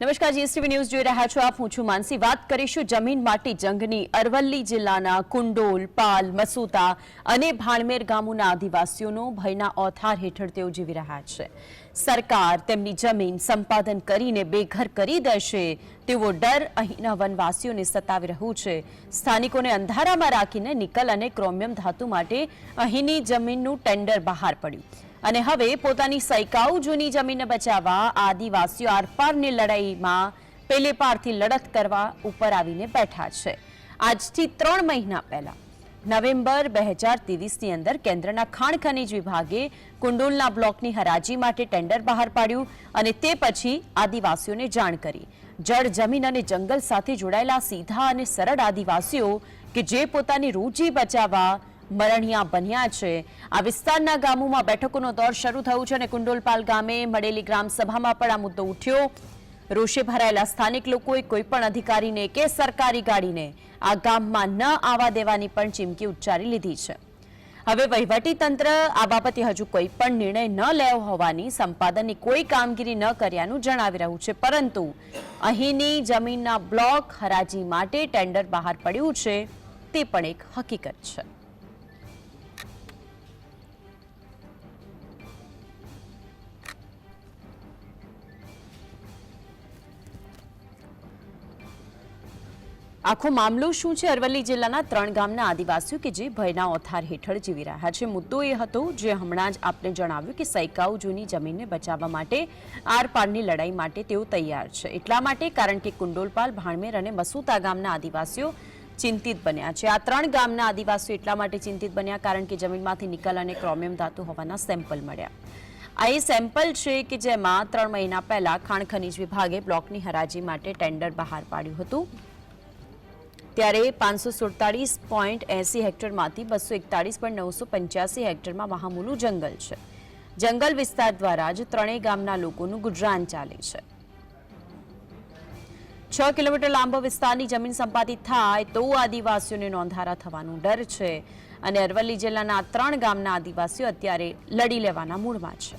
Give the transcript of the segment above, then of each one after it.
નમસ્કાર, GSTV news જોઈ રહ્યા છો આપ. હું છું માનસી. વાત કરીશું જમીન માટી જંગની અરવલ્લી જિલ્લાના કુંડોલ, પાલ, મસૂતા અને ભાણમેર ગામોના આદિવાસીઓનો ભયના ઓથાર હેઠળ તેઓ જીવી રહ્યા છે. સરકાર તેમની જમીન સંપાદન કરીને બેઘર કરી દેશે તેવો ડર અહીંના વનવાસીઓને સતાવી રહ્યું છે. સ્થાનિકોને અંધારામાં રાખીને નિકલ અને ક્રોમિયમ ધાતુ માટે અહીંની જમીનનું ટેન્ડર બહાર પડ્યું. અને હવે પોતાની સૈકાઉ જૂની જમીનને બચાવવા આદિવાસીઓ આરપારની લડાઈમાં પેલે પારથી લડત કરવા ઉપર આવીને બેઠા છે. આજથી ત્રણ મહિના પહેલા નવેમ્બર બે હજાર ત્રેવીસની અંદર કેન્દ્રના ખાણ ખનીજ વિભાગે કુંડોલના બ્લોકની હરાજી માટે ટેન્ડર બહાર પાડ્યું અને તે પછી આદિવાસીઓને જાણ કરી. જળ, જમીન અને જંગલ સાથે જોડાયેલા સીધા અને સરળ આદિવાસીઓ કે જે પોતાની રૂચિ બચાવવા મરણિયા બન્યા છે. આ વિસ્તારના ગામોમાં બેઠકોનો દોર શરૂ થયું છે અને કુંડોલપાલ ગામે મળેલી ગ્રામ સભામાં પણ આ મુદ્દો ઉઠ્યો. રોષે ભરાયેલા સ્થાનિક લોકોએ કોઈ પણ અધિકારીને કે સરકારી ગાડીને આ ગામમાં ન આવવા દેવાની પણ ચીમકી ઉચ્ચારી લીધી છે. હવે વહીવટી તંત્ર આ બાબતે હજુ કોઈ પણ નિર્ણય ન લેવો હોવાની સંપાદનની કોઈ કામગીરી ન કર્યાનું જણાવી રહ્યું છે. પરંતુ અહીંની જમીનના બ્લોક હરાજી માટે ટેન્ડર બહાર પડ્યું છે તે પણ એક હકીકત છે. આખો મામલો શું છે? અરવલ્લી જિલ્લાના ત્રણ ગામના આદિવાસીઓ કે જે ભયના ઓથાર હેઠળ જીવી રહ્યા છે. મુદ્દો એ હતો જે હમણાં જ આપને જણાવ્યું કે સૈકાઉ જૂની જમીનને બચાવવા માટે આરપારની લડાઈ માટે તેઓ તૈયાર છે. એટલા માટે કારણ કે કુંડોલપાલ, ભાણમેર અને મસૂતા ગામના આદિવાસીઓ ચિંતિત બન્યા છે. આ ત્રણ ગામના આદિવાસીઓ એટલા માટે ચિંતિત બન્યા કારણ કે જમીનમાંથી નિકલ અને ક્રોમિયમ ધાતુ હોવાના સેમ્પલ મળ્યા. આ એ સેમ્પલ છે કે જેમાં ત્રણ મહિના પહેલા ખાણ ખનીજ વિભાગે બ્લોકની હરાજી માટે ટેન્ડર બહાર પાડ્યું હતું. ત્યારે પાંચસો સુડતાલીસ પોઈન્ટ એસી હેક્ટરમાંથી બસો એકતાળીસ પોઈન્ટ નવસો પંચ્યાસી હેક્ટરમાં મહામૂલું જંગલ છે. જંગલ વિસ્તાર દ્વારા જ ત્રણેય ગામના લોકોનું ગુજરાન ચાલે છે. છ કિલોમીટર લાંબો વિસ્તારની જમીન સંપાદિત થાય તો આદિવાસીઓને નોંધારા થવાનું ડર છે. અને અરવલ્લી જિલ્લાના ત્રણ ગામના આદિવાસીઓ અત્યારે લડી લેવાના મૂડમાં છે.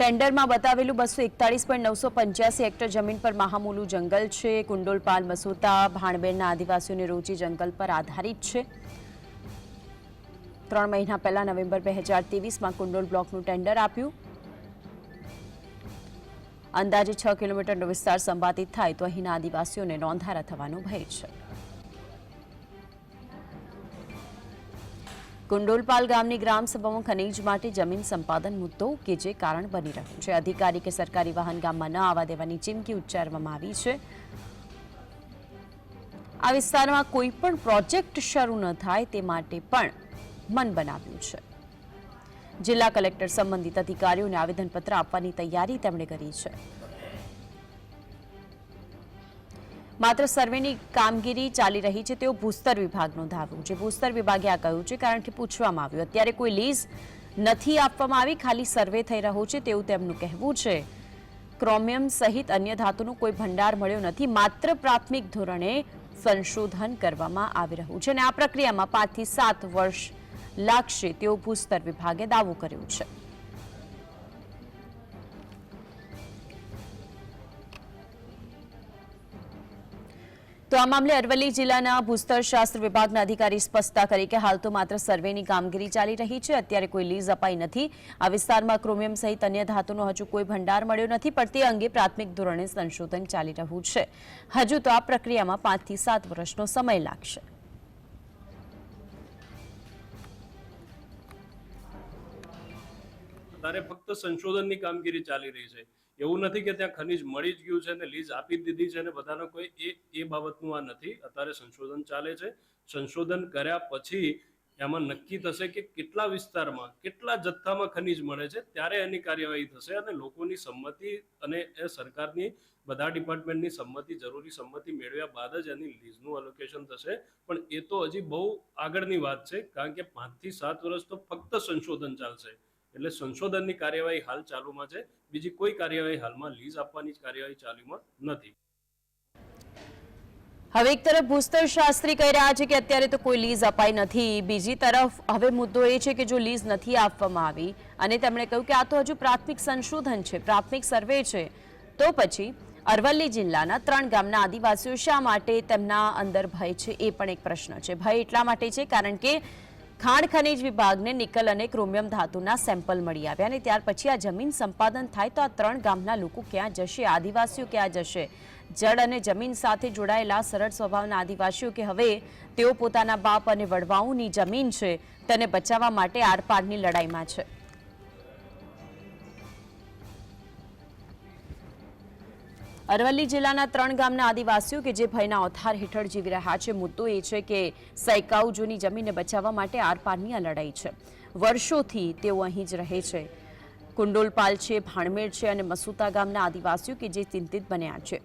ટેન્ડરમાં બતાવેલું બસો એકતાળીસ પોઈન્ટ નવસો પંચ્યાસી હેક્ટર જમીન પર મહામૂલું જંગલ છે. કુંડોલપાલ, મસૂતા ભાણબેરના આદિવાસીઓની રોજી જંગલ પર આધારિત છે. ત્રણ મહિના પહેલા નવેમ્બર બે હજાર ત્રેવીસમાં કુંડોલ બ્લોકનું ટેન્ડર આપ્યું. અંદાજે છ કિલોમીટરનો વિસ્તાર સંપાદિત થાય તો અહીંના આદિવાસીઓને નોંધારા થવાનો ભય છે. કુંડોલપાલ ગામની ગ્રામસભામાં ખનીજ માટે જમીન સંપાદન મુદ્દો કે જે કારણ બની રહ્યું છે. અધિકારી કે સરકારી વાહન ગામમાં ન આવવા દેવાની ચીમકી ઉચ્ચારવામાં આવી છે. આ વિસ્તારમાં કોઈ પણ પ્રોજેક્ટ શરૂ ન થાય તે માટે પણ મન બનાવ્યું છે. જિલ્લા કલેક્ટર સંબંધિત અધિકારીઓને આવેદનપત્ર આપવાની તૈયારી તેમણે કરી છે. માત્ર સર્વેની કામગીરી ચાલી રહી છે, તેઓ ભૂસ્તર વિભાગનું ધારવું છે. ભૂસ્તર વિભાગે આ કહ્યું છે, કારણ કે પૂછવામાં આવ્યું. અત્યારે કોઈ લીઝ નથી આપવામાં આવી, ખાલી સર્વે થઈ રહ્યો છે તેવું તેમનું કહેવું છે. ક્રોમિયમ સહિત અન્ય ધાતુનો કોઈ ભંડાર મળ્યો નથી. માત્ર પ્રાથમિક ધોરણે સંશોધન કરવામાં આવી રહ્યું છે અને આ પ્રક્રિયામાં પાંચથી સાત વર્ષ લાગશે તેવો ભૂસ્તર વિભાગે દાવો કર્યો છે. તો આ મામલે અરવલ્લી જિલ્લાના ભૂસ્તર શાસ્ત્ર વિભાગના અધિકારી સ્પષ્ટતા કરી કે હાલ તો માત્ર સર્વેની કામગીરી ચાલી રહી છે. અત્યારે કોઈ લીઝ અપાઈ નથી. આ વિસ્તારમાં ક્રોમિયમ સહિત અન્ય ધાતુનો હજુ કોઈ ભંડાર મળ્યો નથી, પણ તે અંગે પ્રાથમિક ધોરણે સંશોધન ચાલી રહ્યું છે. હજુ તો આ પ્રક્રિયામાં પાંચથી સાત વર્ષનો સમય લાગશે. ફક્ત સંશોધનની કામગીરી ચાલી રહી છે. એવું નથી કે ત્યાં ખનીજ મળી જ ગયું છે અને લીઝ આપી દીધી છે અને બધાનો કોઈ એ એ બાબતનું આ નથી. અત્યારે સંશોધન ચાલે છે. સંશોધન કર્યા પછી એમાં નક્કી થશે કે કેટલા વિસ્તારમાં, કેટલા જથ્થામાં ખનીજ મળે છે, ત્યારે એની કાર્યવાહી થશે અને લોકોની સંમતિ અને એ સરકારની, બધા ડિપાર્ટમેન્ટની સંમતિ, જરૂરી સંમતિ મેળવ્યા બાદ જ એની લીઝનું અલોકેશન થશે. પણ એ તો હજી બહુ આગળની વાત છે, કારણ કે પાંચથી સાત વર્ષ તો ફક્ત સંશોધન ચાલશે. એટલે સંશોધનની કાર્યવાહી હાલ ચાલુમાં છે. બીજી કોઈ કાર્યવાહી હાલમાં લીઝ આપવાની કાર્યવાહી ચાલુમાં નથી. હવે એક તરફ ભૂસ્તર શાસ્ત્રી કહી રહ્યા છે કે અત્યારે તો કોઈ લીઝ અપાઈ નથી. બીજી તરફ હવે મુદ્દો એ છે કે જો લીઝ નથી આપવામાં આવી અને તેમણે કહ્યું કે આ તો હજુ પ્રાથમિક સંશોધન છે, પ્રાથમિક સર્વે છે, તો પછી અરવલ્લી જિલ્લાના ત્રણ ગામના આદિવાસીઓ શા માટે તેમના અંદર ભય છે એ પણ એક પ્રશ્ન છે. ભય એટલા માટે છે કારણ કે ખાણ ખનીજ વિભાગને નિકલ અને ક્રોમિયમ ધાતુના સેમ્પલ મળી આવ્યા અને ત્યાર પછી આ જમીન સંપાદન થાય તો આ ત્રણ ગામના લોકો ક્યાં જશે? આદિવાસીઓ ક્યાં જશે? જળ અને જમીન સાથે જોડાયેલા સરળ સ્વભાવના આદિવાસીઓ કે હવે તેઓ પોતાના બાપ અને વડવાઓની જમીન છે, તેને બચાવવા માટે આરપારની લડાઈમાં છે. અરવલ્લી જિલ્લાના ત્રણ ગામના આદિવાસીઓ કે જે ભયના ઓથાર હેઠળ જીવી રહ્યા છે, મુદ્દો એ છે કે સૈકાઉ જૂની જમીનને બચાવવા માટે આરપારની આ લડાઈ છે. વર્ષોથી તેઓ અહીં જ રહે છે. કુંડોલપાલ છે, ભાણમેર છે અને મસુતા ગામના આદિવાસીઓ કે જે ચિંતિત બન્યા છે.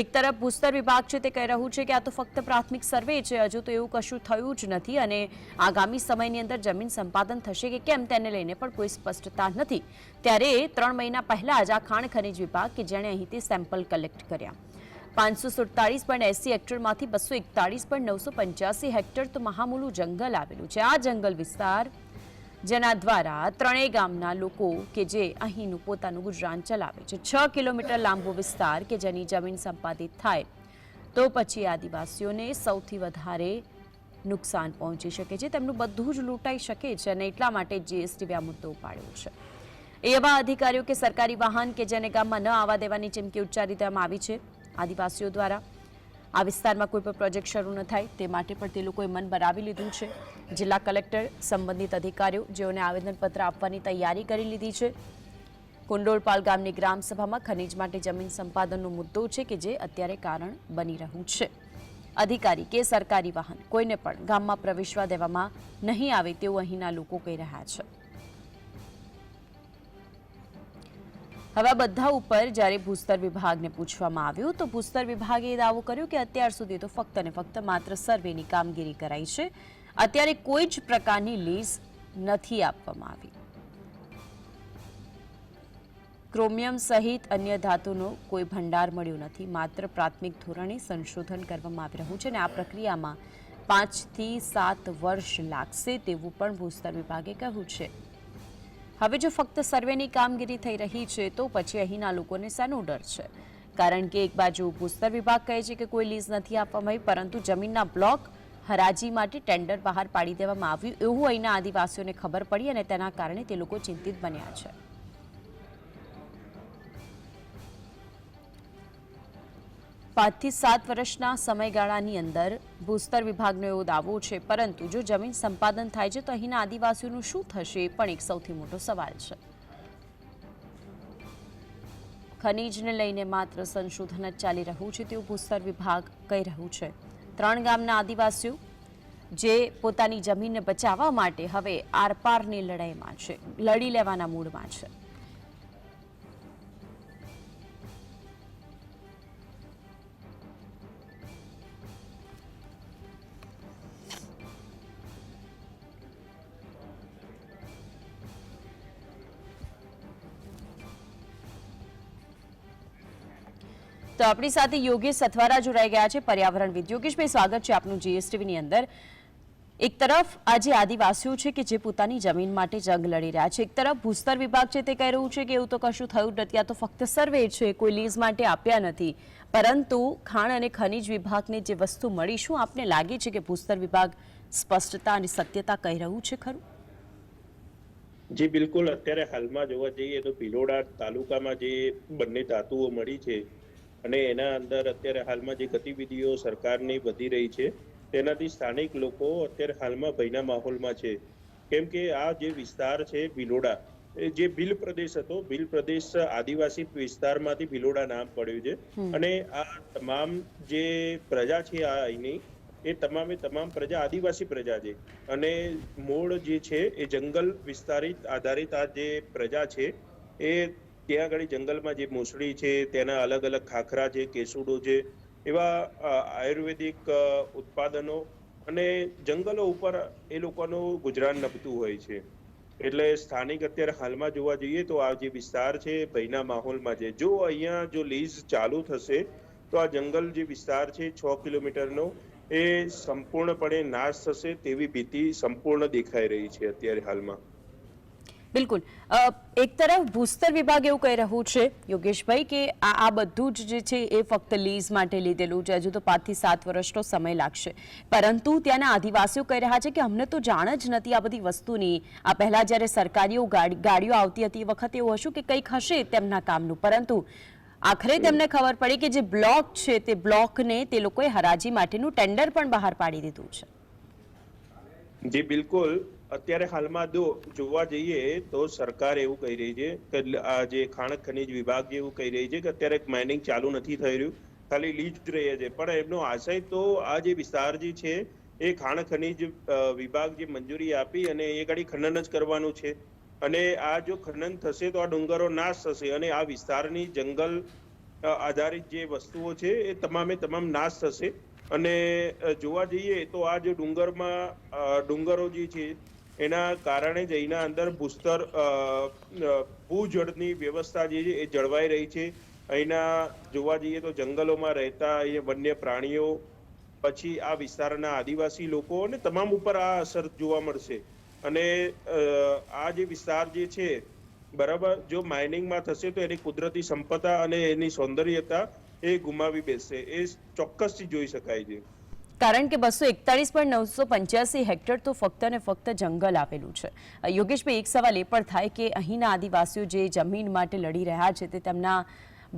એક તરફ ભૂસ્તર વિભાગ છે તે કહી રહ્યું છે કે આ તો ફક્ત પ્રાથમિક સર્વે છે, હજુ તો એવું કશું થયું જ નથી અને આગામી સમયની અંદર જમીન સંપાદન થશે કે કેમ તેને લઈને પણ કોઈ સ્પષ્ટતા નથી. ત્યારે ત્રણ મહિના પહેલા જ આ ખાણ ખનિજ વિભાગ કે જેણે અહીંથી સેમ્પલ કલેક્ટ કર્યા. પાંચસો સુડતાળીસ પોઈન્ટ એસી હેક્ટરમાંથી બસો એકતાળીસ પોઈન્ટ નવસો પંચ્યાસી હેક્ટર તો મહામૂલું જંગલ આવેલું છે. આ જંગલ વિસ્તાર જેના દ્વારા ત્રણેય ગામના લોકો કે જે અહીંનું પોતાનું ગુજરાન ચલાવે છે. છ કિલોમીટર લાંબો વિસ્તાર કે જેની જમીન સંપાદિત થાય, તો પછી આદિવાસીઓને સૌથી વધારે નુકસાન પહોંચી શકે છે. તેમનું બધું જ લૂંટાઈ શકે છે અને એટલા માટે જીએસટી આ મુદ્દો ઉપાડ્યો છે. એવા અધિકારીઓ કે સરકારી વાહન કે જેને ગામમાં ન આવવા દેવાની ચીમકી ઉચ્ચારી દેવામાં આવી છે આદિવાસીઓ દ્વારા. આ વિસ્તારમાં કોઈ પણ પ્રોજેક્ટ શરૂ ન થાય તે માટે પણ તે લોકોએ મન બનાવી લીધું છે. જિલ્લા કલેક્ટર સંબંધિત અધિકારીઓ જેઓને આવેદનપત્ર આપવાની તૈયારી કરી લીધી છે. કુંડોળપાલ ગામની ગ્રામસભામાં ખનીજ માટે જમીન સંપાદનનો મુદ્દો છે કે જે અત્યારે કારણ બની રહ્યું છે. અધિકારી કે સરકારી વાહન કોઈને પણ ગામમાં પ્રવેશવા દેવામાં નહીં આવે તેવું અહીંના લોકો કહી રહ્યા છે. હવે આ બધા ઉપર જ્યારે ભૂસ્તર વિભાગને પૂછવામાં આવ્યું, તો ભૂસ્તર વિભાગે દાવો કર્યો કે અત્યાર સુધી તો ફક્ત ને ફક્ત માત્ર સર્વેની કામગીરી કરાઈ છે. અત્યારે કોઈ જ પ્રકારની લીઝ નથી આપવામાં આવી. ક્રોમિયમ સહિત અન્ય ધાતુનો કોઈ ભંડાર મળ્યો નથી. માત્ર પ્રાથમિક ધોરણે સંશોધન કરવામાં આવી રહ્યું છે અને આ પ્રક્રિયામાં પાંચથી સાત વર્ષ લાગશે તેવું પણ ભૂસ્તર વિભાગે કહ્યું છે. હવે જો ફક્ત સર્વેની કામગીરી થઈ રહી છે, તો પછી અહીંના લોકોને શાનો ડર છે? કારણ કે એક બાજુ ભૂસ્તર વિભાગ કહે છે કે કોઈ લીઝ નથી આપવામાં આવી, પરંતુ જમીનના બ્લોક હરાજી માટે ટેન્ડર બહાર પાડી દેવામાં આવ્યું એવું અહીંના આદિવાસીઓને ખબર પડી અને તેના કારણે તે લોકો ચિંતિત બન્યા છે. પાંચથી સાત વર્ષના સમયગાળાની અંદર ભૂસ્તર વિભાગનો એવો દાવો છે, પરંતુ જો જમીન સંપાદન થાય છે, તો અહીંના આદિવાસીઓનું શું થશે એ પણ એક સૌથી મોટો સવાલ છે. ખનીજને લઈને માત્ર સંશોધન જ ચાલી રહ્યું છે, તેવું ભૂસ્તર વિભાગ કહી રહ્યું છે. ત્રણ ગામના આદિવાસીઓ જે પોતાની જમીનને બચાવવા માટે હવે આરપારની લડાઈમાં છે, લડી લેવાના મૂડમાં છે. તો આપણી સાથે યોગેશ સથવારા જોડાઈ ગયા છે પર્યાવરણવિદ યોગેશભાઈ સ્વાગત છે આપનું જીએસટીવીની અંદર. એક તરફ આજે આદિવાસીઓ છે કે જે પોતાની જમીન માટે જંગ લડી રહ્યા છે. એક તરફ ભૂસ્તર વિભાગ છે તે કહી રહ્યું છે કે એવું તો કશું થયું નથી, આ તો ફક્ત સર્વે છે, કોઈ લીઝ માટે આપ્યા નથી. પરંતુ ખાણ અને ખનિજ વિભાગને જે વસ્તુ મળી, શું આપને લાગે છે કે ભૂસ્તર વિભાગ સ્પષ્ટતા અને સત્યતા કહી રહ્યું છે ખરું? જી, બિલકુલ. અત્યારે હાલમાં જોવા જઈએ તો ભિલોડા તાલુકામાં જે બંને ધાતુઓ મળી છે અને એના અંદર અત્યારે હાલમાં જે ગતિવિધિઓ સરકારની વધી રહી છે તેનાથી સ્થાનિક લોકો અત્યારે હાલમાં ભયના માહોલમાં છે. કેમ કે આ જે વિસ્તાર છે ભિલોડા એ જે ભીલ પ્રદેશ હતો ભીલ પ્રદેશ આદિવાસી વિસ્તારમાંથી ભિલોડા નામ પડ્યું છે. અને આ તમામ જે પ્રજા છે આ અહીંની એ તમામે તમામ પ્રજા આદિવાસી પ્રજા છે. અને મૂળ જે છે એ જંગલ વિસ્તારિત આધારિત આ જે પ્રજા છે એ ત્યાં આગળ જંગલમાં જે મોસડી છે, તેના અલગ અલગ ખાખરા છે, કેસુડો છે, એવા આયુર્વેદિક ઉત્પાદનો અને જંગલો ઉપર એ લોકોનું ગુજરાન નભતું હોય છે. એટલે સ્થાનિક અત્યારે હાલમાં જોવા જઈએ તો આ જે વિસ્તાર છે, ભયના માહોલમાં છે. જો અહીંયા જો લીઝ ચાલુ થશે, તો આ જંગલ જે વિસ્તાર છે, છ કિલોમીટરનો, એ સંપૂર્ણપણે નાશ થશે તેવી ભીતિ સંપૂર્ણ દેખાઈ રહી છે અત્યારે હાલમાં. બિલકુલ. એક તરફ ભૂસ્તર વિભાગ એવું કહી રહ્યું છે, યોગેશભાઈ, કે આ બધું જ જે છે એ ફક્ત લીઝ માટે લીધેલું છે. હજુ તો પાંચથી સાત વર્ષનો સમય લાગશે. પરંતુ ત્યાંના આદિવાસીઓ કહી રહ્યા છે કે અમને તો જાણ જ નથી આ બધી વસ્તુની. આ પહેલા જ્યારે સરકારીઓ ગાડીઓ આવતી હતી એ વખતે એવું હશું કે કંઈક હશે તેમના કામનું. પરંતુ આખરે તેમને ખબર પડી કે જે બ્લોક છે તે બ્લોકને તે લોકોએ હરાજી માટેનું ટેન્ડર પણ બહાર પાડી દીધું છે. જી, બિલકુલ. અત્યારે હાલમાં જો જોવા જઈએ તો સરકાર એવું કહી રહી છે કે આ જે ખાણ ખનીજ વિભાગ જે એવું કહી રહી છે કે અત્યારે માઇનિંગ ચાલુ નથી થઈ રહ્યું. ખાલી લીજ રહે છે. પણ એમનો આશય તો આ જે વિસ્તાર જે છે, એ ખાણ ખનિજ વિભાગ જે મંજૂરી આપી અને એ ગાડી ખનન જ કરવાનું છે. અને આ જો ખનન થશે તો આ ડુંગરો નાશ થશે અને આ વિસ્તારની જંગલ આધારિત જે વસ્તુઓ છે એ તમામે તમામ નાશ થશે. અને જોવા જઈએ તો આ જે ડુંગરમાં ડુંગરો જે છે એના કારણે જ અહીંના અંદર ભૂસ્તર ભૂજળની વ્યવસ્થા જે છે એ જળવાઈ રહી છે. અહીંના જોવા જઈએ તો જંગલોમાં રહેતા અહીંયા વન્ય પ્રાણીઓ, પછી આ વિસ્તારના આદિવાસી લોકો અને તમામ ઉપર આ અસર જોવા મળશે. અને આ જે વિસ્તાર જે છે, બરાબર, જો માઇનિંગમાં થશે તો એની કુદરતી સંપદા અને એની સૌંદર્યતા એ ગુમાવી બેસશે. એ ચોક્કસથી જોઈ શકાય છે. કારણ કે બસો એકતાળીસ પોઈન્ટ નવસો પંચ્યાસી હેક્ટર તો ફક્ત ને ફક્ત જંગલ આવેલું છે. યોગેશભાઈ એક સવાલ એ પણ થાય કે અહીંના આદિવાસીઓ જે જમીન માટે લડી રહ્યા છે તે તેમના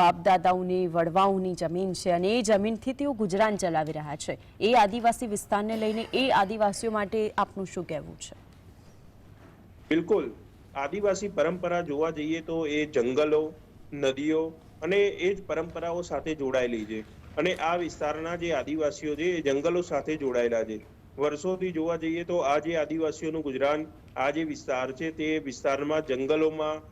બાપ દાદાઓની વડવાઓની જમીન છે અને એ જમીનથી તેઓ ગુજરાન ચલાવી રહ્યા છે. એ આદિવાસી વિસ્તારને લઈને એ આદિવાસીઓ માટે આપનું શું કહેવું છે? બિલકુલ. આદિવાસી પરંપરા જોવા જઈએ તો એ જંગલો, નદીઓ અને એ જ પરંપરાઓ સાથે જોડાયેલી છે. અને આ વિસ્તારના જે આદિવાસીઓ છે, એ જંગલો સાથે જોડાયેલા છે. વર્ષોથી જોવા જઈએ તો આ જે આદિવાસીઓનું ગુજરાન, આ જે વિસ્તાર છે, તે વિસ્તારમાં જંગલોમાં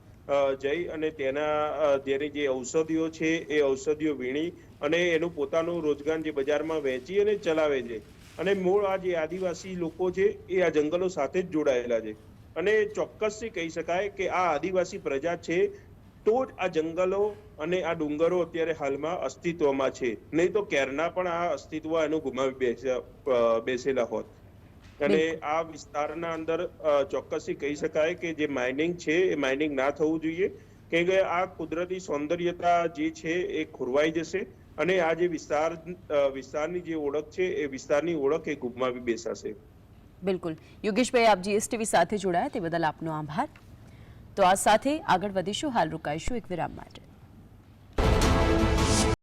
જઈ અને તેના જેની જે ઔષધિઓ છે, એ ઔષધિઓ વીણી અને એનું પોતાનું રોજગાર જે બજારમાં વેચી અને ચલાવે છે. અને મૂળ આ જે આદિવાસી લોકો છે, એ આ જંગલો સાથે જ જોડાયેલા છે. અને ચોક્કસથી કહી શકાય કે આ આદિવાસી પ્રજા છે તો જ આ જંગલો અને આ ડુંગરો અત્યારે હાલમાં અસ્તિત્વમાં છે. નહીં તો કેરના પણ આ અસ્તિત્વ એનું ગુમાવી બેસેલા હોત. અને આ વિસ્તારના અંદર ચોક્કસથી કહી શકાય કે જે માઇનિંગ છે એ માઇનિંગ ના થવું જોઈએ. કેમ કે આ કુદરતી સૌંદર્યતા જે છે એ ખોરવાઈ જશે અને આ જે વિસ્તાર વિસ્તારની જે ઓળખ છે એ વિસ્તારની ઓળખ એ ગુમાવી બેસાશે. બિલકુલ. યોગેશભાઈ આપ જીએસટીવી સાથે જોડાયા તે બદલ આપનો આભાર. તો આ સાથે આગળ વધીશું. હાલ રોકાઈશું એક વિરામ માટે.